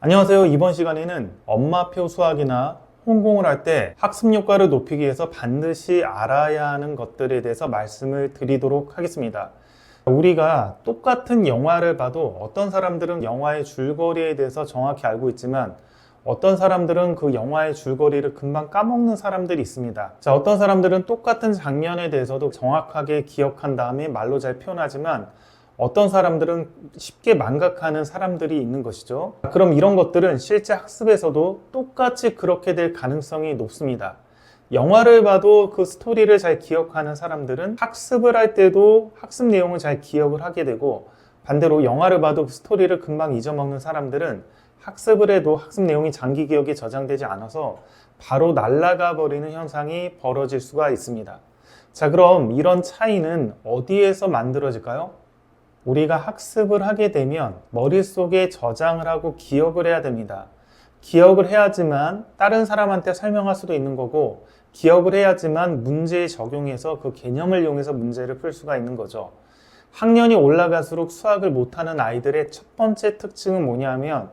안녕하세요. 이번 시간에는 엄마표 수학이나 홍공을 할 때 학습 효과를 높이기 위해서 반드시 알아야 하는 것들에 대해서 말씀을 드리도록 하겠습니다. 우리가 똑같은 영화를 봐도 어떤 사람들은 영화의 줄거리에 대해서 정확히 알고 있지만 어떤 사람들은 그 영화의 줄거리를 금방 까먹는 사람들이 있습니다. 자, 어떤 사람들은 똑같은 장면에 대해서도 정확하게 기억한 다음에 말로 잘 표현하지만 어떤 사람들은 쉽게 망각하는 사람들이 있는 것이죠. 그럼 이런 것들은 실제 학습에서도 똑같이 그렇게 될 가능성이 높습니다. 영화를 봐도 그 스토리를 잘 기억하는 사람들은 학습을 할 때도 학습 내용을 잘 기억을 하게 되고 반대로 영화를 봐도 그 스토리를 금방 잊어먹는 사람들은 학습을 해도 학습 내용이 장기 기억에 저장되지 않아서 바로 날아가 버리는 현상이 벌어질 수가 있습니다. 자, 그럼 이런 차이는 어디에서 만들어질까요? 우리가 학습을 하게 되면 머릿속에 저장을 하고 기억을 해야 됩니다. 기억을 해야지만 다른 사람한테 설명할 수도 있는 거고 기억을 해야지만 문제에 적용해서 그 개념을 이용해서 문제를 풀 수가 있는 거죠. 학년이 올라갈수록 수학을 못하는 아이들의 첫 번째 특징은 뭐냐면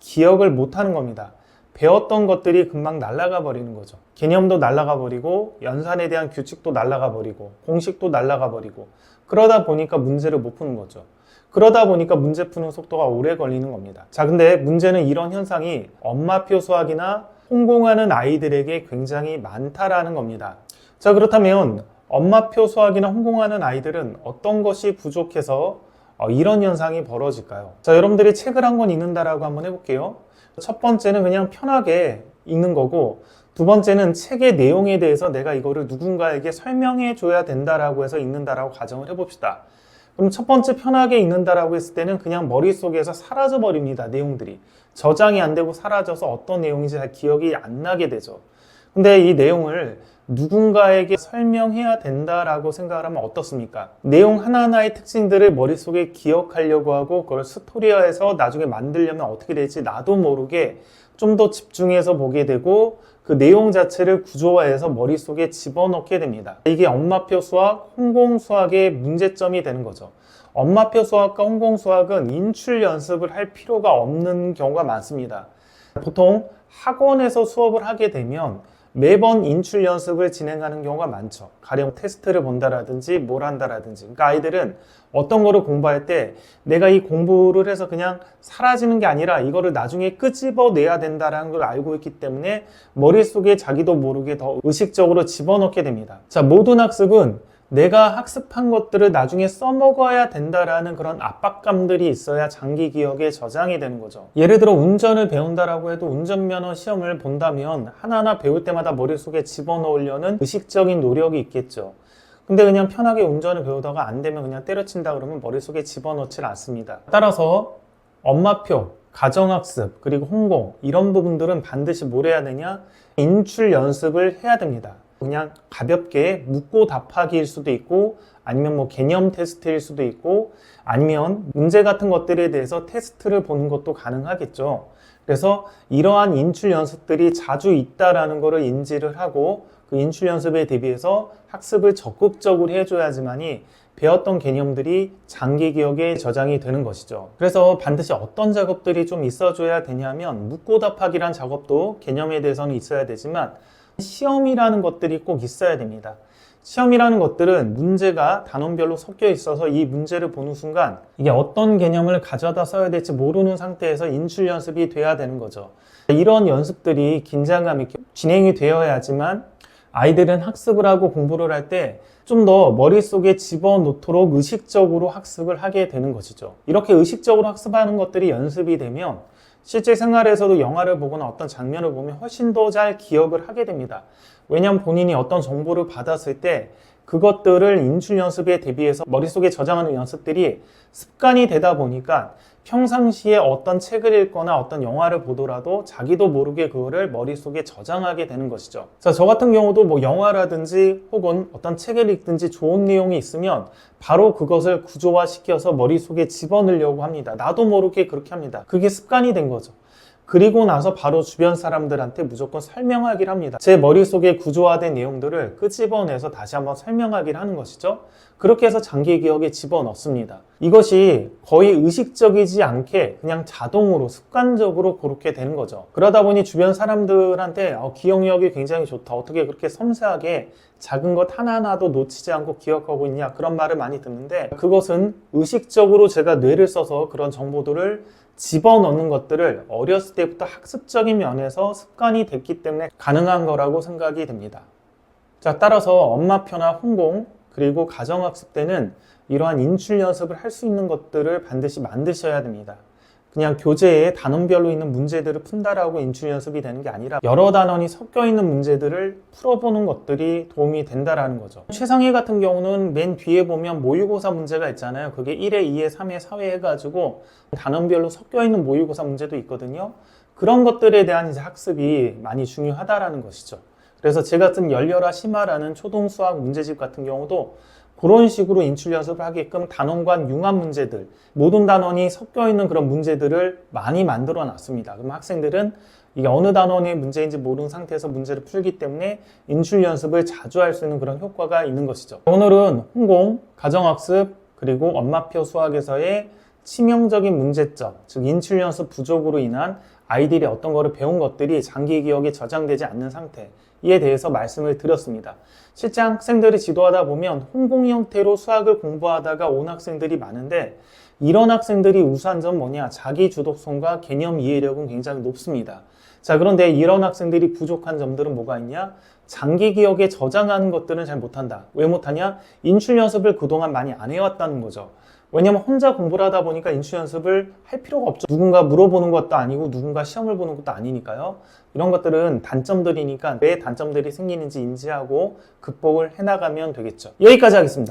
기억을 못하는 겁니다. 배웠던 것들이 금방 날아가 버리는 거죠. 개념도 날아가 버리고 연산에 대한 규칙도 날아가 버리고 공식도 날아가 버리고 그러다 보니까 문제를 못 푸는 거죠. 그러다 보니까 문제 푸는 속도가 오래 걸리는 겁니다. 자, 근데 문제는 이런 현상이 엄마표 수학이나 홍공하는 아이들에게 굉장히 많다라는 겁니다. 자, 그렇다면 엄마표 수학이나 홍공하는 아이들은 어떤 것이 부족해서 어, 이런 현상이 벌어질까요? 자, 여러분들이 책을 한 권 읽는다라고 한번 해볼게요. 첫 번째는 그냥 편하게 읽는 거고, 두 번째는 책의 내용에 대해서 내가 이거를 누군가에게 설명해 줘야 된다라고 해서 읽는다라고 가정을 해봅시다. 그럼 첫 번째 편하게 읽는다라고 했을 때는 그냥 머릿속에서 사라져 버립니다. 내용들이. 저장이 안 되고 사라져서 어떤 내용인지 잘 기억이 안 나게 되죠. 근데 이 내용을 누군가에게 설명해야 된다라고 생각을 하면 어떻습니까? 내용 하나하나의 특징들을 머릿속에 기억하려고 하고 그걸 스토리화해서 나중에 만들려면 어떻게 될지 나도 모르게 좀 더 집중해서 보게 되고 그 내용 자체를 구조화해서 머릿속에 집어넣게 됩니다. 이게 엄마표 수학, 홍공 수학의 문제점이 되는 거죠. 엄마표 수학과 홍공 수학은 인출 연습을 할 필요가 없는 경우가 많습니다. 보통 학원에서 수업을 하게 되면 매번 인출 연습을 진행하는 경우가 많죠. 가령 테스트를 본다라든지 뭘 한다라든지. 그러니까 아이들은 어떤 거를 공부할 때 내가 이 공부를 해서 그냥 사라지는 게 아니라 이거를 나중에 끄집어내야 된다라는 걸 알고 있기 때문에 머릿속에 자기도 모르게 더 의식적으로 집어넣게 됩니다. 자, 모든 학습은 내가 학습한 것들을 나중에 써먹어야 된다라는 그런 압박감들이 있어야 장기 기억에 저장이 되는 거죠. 예를 들어 운전을 배운다라고 해도 운전면허 시험을 본다면 하나하나 배울 때마다 머릿속에 집어넣으려는 의식적인 노력이 있겠죠. 근데 그냥 편하게 운전을 배우다가 안 되면 그냥 때려친다 그러면 머릿속에 집어넣질 않습니다. 따라서 엄마표, 가정학습, 그리고 홍공 이런 부분들은 반드시 뭘 해야 되냐? 인출 연습을 해야 됩니다. 그냥 가볍게 묻고 답하기일 수도 있고 아니면 뭐 개념 테스트일 수도 있고 아니면 문제 같은 것들에 대해서 테스트를 보는 것도 가능하겠죠. 그래서 이러한 인출 연습들이 자주 있다라는 것을 인지를 하고 그 인출 연습에 대비해서 학습을 적극적으로 해줘야지만이 배웠던 개념들이 장기 기억에 저장이 되는 것이죠. 그래서 반드시 어떤 작업들이 좀 있어줘야 되냐면 묻고 답하기란 작업도 개념에 대해서는 있어야 되지만 시험이라는 것들이 꼭 있어야 됩니다. 시험이라는 것들은 문제가 단원별로 섞여 있어서 이 문제를 보는 순간 이게 어떤 개념을 가져다 써야 될지 모르는 상태에서 인출 연습이 돼야 되는 거죠. 이런 연습들이 긴장감 있게 진행이 되어야지만 아이들은 학습을 하고 공부를 할 때 좀 더 머릿속에 집어넣도록 의식적으로 학습을 하게 되는 것이죠. 이렇게 의식적으로 학습하는 것들이 연습이 되면 실제 생활에서도 영화를 보거나 어떤 장면을 보면 훨씬 더 잘 기억을 하게 됩니다. 왜냐하면 본인이 어떤 정보를 받았을 때 그것들을 인출 연습에 대비해서 머릿속에 저장하는 연습들이 습관이 되다 보니까 평상시에 어떤 책을 읽거나 어떤 영화를 보더라도 자기도 모르게 그거를 머릿속에 저장하게 되는 것이죠. 자, 저 같은 경우도 뭐 영화라든지 혹은 어떤 책을 읽든지 좋은 내용이 있으면 바로 그것을 구조화시켜서 머릿속에 집어넣으려고 합니다. 나도 모르게 그렇게 합니다. 그게 습관이 된 거죠. 그리고 나서 바로 주변 사람들한테 무조건 설명하기를 합니다. 제 머릿속에 구조화된 내용들을 끄집어내서 다시 한번 설명하기를 하는 것이죠. 그렇게 해서 장기 기억에 집어넣습니다. 이것이 거의 의식적이지 않게 그냥 자동으로 습관적으로 그렇게 되는 거죠. 그러다 보니 주변 사람들한테 어, 기억력이 굉장히 좋다. 어떻게 그렇게 섬세하게 작은 것 하나하나도 놓치지 않고 기억하고 있냐 그런 말을 많이 듣는데 그것은 의식적으로 제가 뇌를 써서 그런 정보들을 집어넣는 것들을 어렸을 때부터 학습적인 면에서 습관이 됐기 때문에 가능한 거라고 생각이 됩니다. 자, 따라서 엄마표나 혼공 그리고 가정학습 때는 이러한 인출 연습을 할 수 있는 것들을 반드시 만드셔야 됩니다. 그냥 교재에 단원별로 있는 문제들을 푼다라고 인출 연습이 되는 게 아니라 여러 단원이 섞여 있는 문제들을 풀어보는 것들이 도움이 된다라는 거죠. 최상희 같은 경우는 맨 뒤에 보면 모의고사 문제가 있잖아요. 그게 1회, 2회, 3회, 4회 해가지고 단원별로 섞여 있는 모의고사 문제도 있거든요. 그런 것들에 대한 이제 학습이 많이 중요하다라는 것이죠. 그래서 제가 쓴 열려라 심화라는 초등 수학 문제집 같은 경우도 그런 식으로 인출 연습을 하게끔 단원 간 융합 문제들, 모든 단원이 섞여 있는 그런 문제들을 많이 만들어 놨습니다. 그럼 학생들은 이게 어느 단원의 문제인지 모르는 상태에서 문제를 풀기 때문에 인출 연습을 자주 할 수 있는 그런 효과가 있는 것이죠. 오늘은 홍공, 가정학습, 그리고 엄마표 수학에서의 치명적인 문제점, 즉 인출 연습 부족으로 인한 아이들이 어떤 거를 배운 것들이 장기 기억에 저장되지 않는 상태 에 대해서 말씀을 드렸습니다. 실제 학생들이 지도하다 보면 홍공 형태로 수학을 공부하다가 온 학생들이 많은데 이런 학생들이 우수한 점 뭐냐? 자기 주도성과 개념 이해력은 굉장히 높습니다. 자, 그런데 이런 학생들이 부족한 점들은 뭐가 있냐? 장기 기억에 저장하는 것들은 잘 못한다. 왜 못하냐? 인출 연습을 그동안 많이 안 해왔다는 거죠. 왜냐면 혼자 공부를 하다 보니까 인출 연습을 할 필요가 없죠. 누군가 물어보는 것도 아니고 누군가 시험을 보는 것도 아니니까요. 이런 것들은 단점들이니까 왜 단점들이 생기는지 인지하고 극복을 해나가면 되겠죠. 여기까지 하겠습니다.